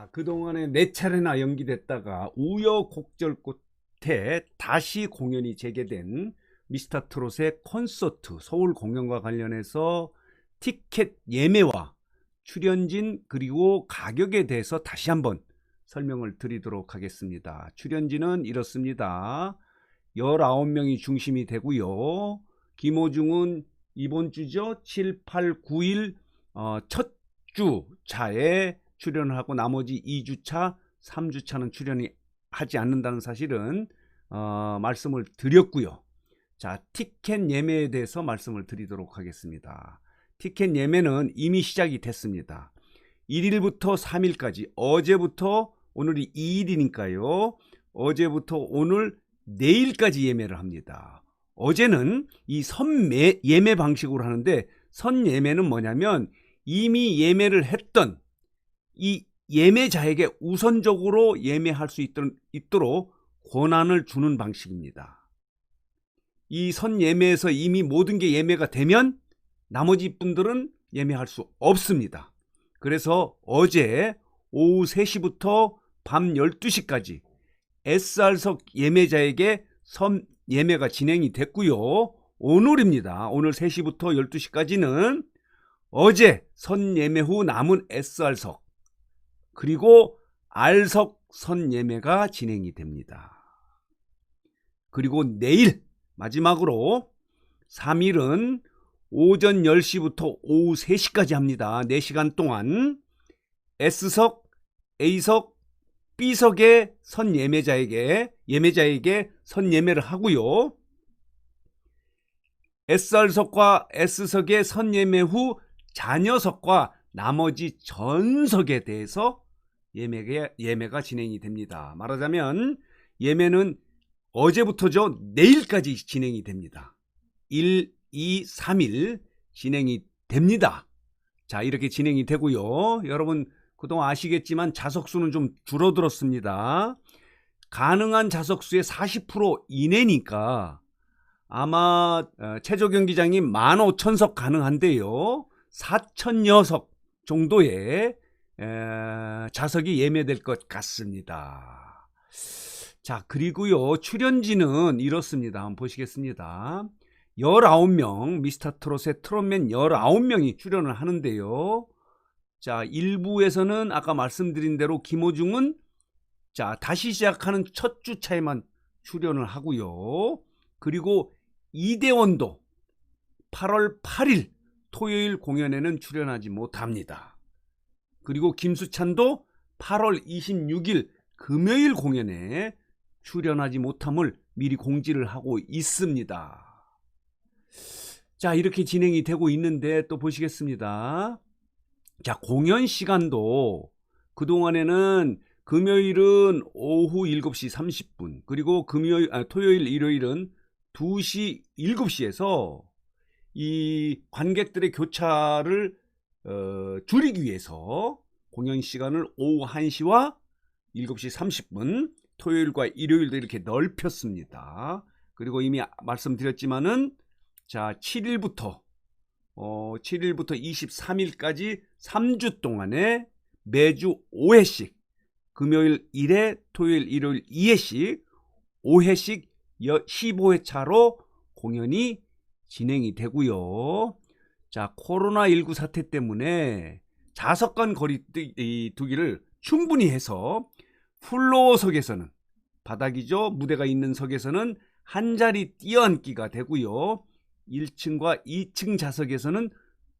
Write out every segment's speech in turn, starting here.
자, 그동안에 네 차례나 연기됐다가 우여곡절 끝에 다시 공연이 재개된 미스터 트롯의 콘서트 서울 공연과 관련해서 티켓 예매와 출연진 그리고 가격에 대해서 다시 한번 설명을 드리도록 하겠습니다. 출연진은 이렇습니다. 19명이 중심이 되고요. 김호중은 이번 주죠. 7, 8, 9일 어, 첫 주차에 출연을 하고 나머지 2주차, 3주차는 출연이 하지 않는다는 사실은 어, 말씀을 드렸고요. 자, 티켓 예매에 대해서 말씀을 드리도록 하겠습니다. 티켓 예매는 이미 시작이 됐습니다. 1일부터 3일까지 어제부터 오늘이 2일이니까요. 어제부터 오늘 내일까지 예매를 합니다. 어제는 이 선매 예매 방식으로 하는데 선 예매는 뭐냐면 이미 예매를 했던 이 예매자에게 우선적으로 예매할 수 있도록, 권한을 주는 방식입니다. 이 선 예매에서 이미 모든 게 예매가 되면 나머지 분들은 예매할 수 없습니다. 그래서 어제 오후 3시부터 밤 12시까지 SR석 예매자에게 선 예매가 진행이 됐고요. 오늘입니다. 오늘 3시부터 12시까지는 어제 선 예매 후 남은 SR석 그리고 R석 선 예매가 진행이 됩니다. 그리고 내일 마지막으로 3일은 오전 10시부터 오후 3시까지 합니다. 4시간 동안 S석, A석, B석의 선 예매자에게 예매자에게 선 예매를 하고요. SR석과 S석의 선 예매 후 자녀석과 나머지 전석에 대해서 예매가, 예매가 진행이 됩니다. 말하자면 예매는 어제부터죠. 내일까지 진행이 됩니다. 1, 2, 3일 진행이 됩니다. 자, 이렇게 진행이 되고요. 여러분 그동안 아시겠지만 자석수는 좀 줄어들었습니다. 가능한 자석수의 40% 이내니까 아마 어, 최저 경기장이 15,000석 가능한데요. 4,000여 석 정도의 에, 자석이 예매될 것 같습니다. 자, 그리고요. 출연진은 이렇습니다. 한번 보시겠습니다. 19명, 미스터 트롯의 트롯맨 19명이 출연을 하는데요. 자, 1부에서는 아까 말씀드린 대로 김호중은 자, 다시 시작하는 첫 주차에만 출연을 하고요. 그리고 이대원도 8월 8일 토요일 공연에는 출연하지 못합니다. 그리고 김수찬도 8월 26일 금요일 공연에 출연하지 못함을 미리 공지를 하고 있습니다. 자, 이렇게 진행이 되고 있는데 또 보시겠습니다. 자, 공연 시간도 그동안에는 금요일은 오후 7시 30분, 그리고 금요일, 아, 토요일, 일요일은 2시, 7시에서 이 관객들의 교차를 어, 줄이기 위해서 공연 시간을 오후 1시와 7시 30분, 토요일과 일요일도 이렇게 넓혔습니다. 그리고 이미 말씀드렸지만은 자, 7일부터 어, 7일부터 23일까지 3주 동안에 매주 5회씩 금요일 1회, 토요일, 일요일 2회씩 5회씩 15회 차로 공연이 진행이 되고요. 자, 코로나19 사태 때문에 자석간 거리 두기를 충분히 해서 플로어 석에서는 바닥이죠. 무대가 있는 석에서는 한 자리 뛰어앉기가 되고요. 1층과 2층 좌석에서는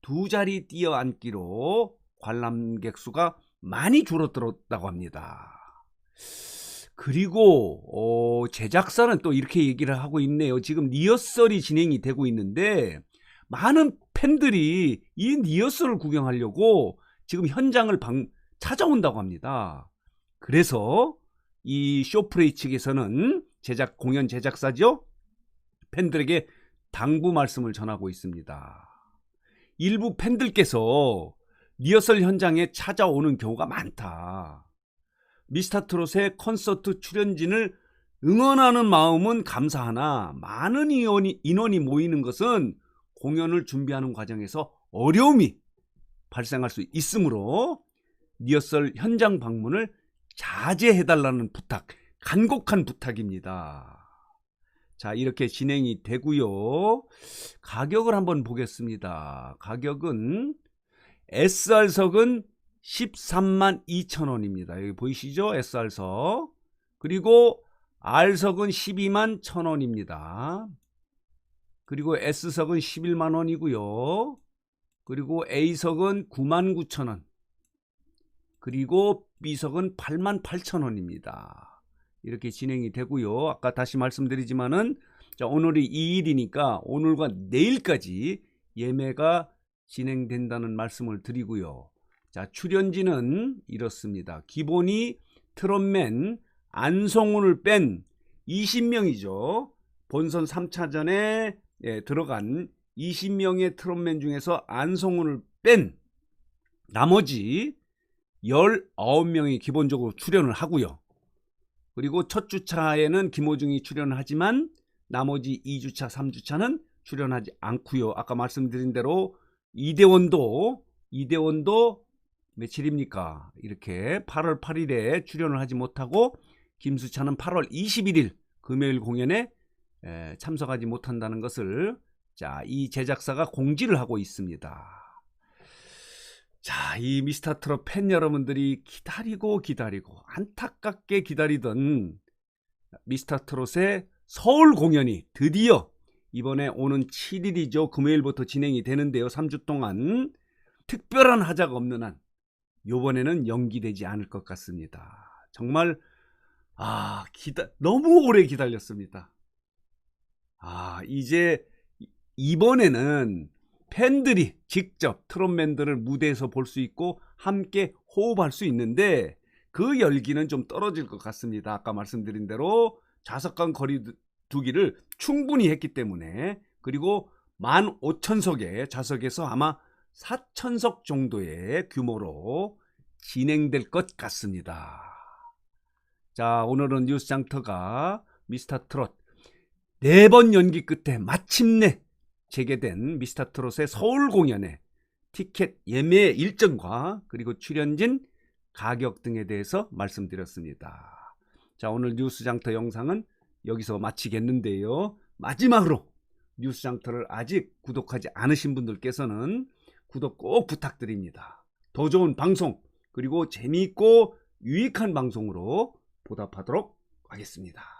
두 자리 뛰어앉기로 관람객 수가 많이 줄어들었다고 합니다. 그리고 어, 제작사는 또 이렇게 얘기를 하고 있네요. 지금 리허설이 진행이 되고 있는데 많은 팬들이 이 리허설을 구경하려고 지금 현장을 방, 찾아온다고 합니다. 그래서 이 쇼프레이 측에서는 제작 공연 제작사죠. 팬들에게 당부 말씀을 전하고 있습니다. 일부 팬들께서 리허설 현장에 찾아오는 경우가 많다. 미스터 트롯의 콘서트 출연진을 응원하는 마음은 감사하나 많은 인원이, 인원이 모이는 것은 공연을 준비하는 과정에서 어려움이 발생할 수 있으므로 리허설 현장 방문을 자제해달라는 부탁, 간곡한 부탁입니다. 자, 이렇게 진행이 되고요. 가격을 한번 보겠습니다. 가격은 SR석은 13만 2천 원입니다. 여기 보이시죠? SR석. 그리고 R석은 12만 1천 원입니다. 그리고 S석은 11만 원이고요. 그리고 A석은 9만 9천 원. 그리고 B석은 8만 8천 원입니다. 이렇게 진행이 되고요. 아까 다시 말씀드리지만은 자, 오늘이 2일이니까 오늘과 내일까지 예매가 진행된다는 말씀을 드리고요. 자, 출연진은 이렇습니다. 기본이 트롯맨 안성훈을 뺀 20명이죠. 본선 3차전에 예, 들어간 20명의 트롯맨 중에서 안성훈을 뺀 나머지 19명이 기본적으로 출연을 하고요. 그리고 첫 주차에는 김호중이 출연을 하지만 나머지 2주차, 3주차는 출연하지 않고요. 아까 말씀드린 대로 이대원도 이대원도 며칠입니까? 이렇게 8월 8일에 출연을 하지 못하고 김수찬은 8월 21일 금요일 공연에 에, 참석하지 못한다는 것을 자, 이 제작사가 공지를 하고 있습니다. 자, 이 미스터 트롯 팬 여러분들이 기다리고 기다리고 안타깝게 기다리던 미스터 트롯의 서울 공연이 드디어 이번에 오는 7일이죠. 금요일부터 진행이 되는데요. 3주 동안 특별한 하자가 없는 한 요번에는 연기되지 않을 것 같습니다. 정말 아, 기다 너무 오래 기다렸습니다. 아, 이제 이번에는 팬들이 직접 트롯맨들을 무대에서 볼 수 있고 함께 호흡할 수 있는데 그 열기는 좀 떨어질 것 같습니다. 아까 말씀드린 대로 좌석간 거리 두기를 충분히 했기 때문에 그리고 15,000석의 좌석에서 아마 4,000석 정도의 규모로 진행될 것 같습니다. 자, 오늘은 뉴스 장터가 미스터 트롯 네 번 연기 끝에 마침내 재개된 미스터 트롯의 서울 공연의 티켓 예매 일정과 그리고 출연진 가격 등에 대해서 말씀드렸습니다. 자, 오늘 뉴스 장터 영상은 여기서 마치겠는데요. 마지막으로 뉴스 장터를 아직 구독하지 않으신 분들께서는 구독 꼭 부탁드립니다. 더 좋은 방송 그리고 재미있고 유익한 방송으로 보답하도록 하겠습니다.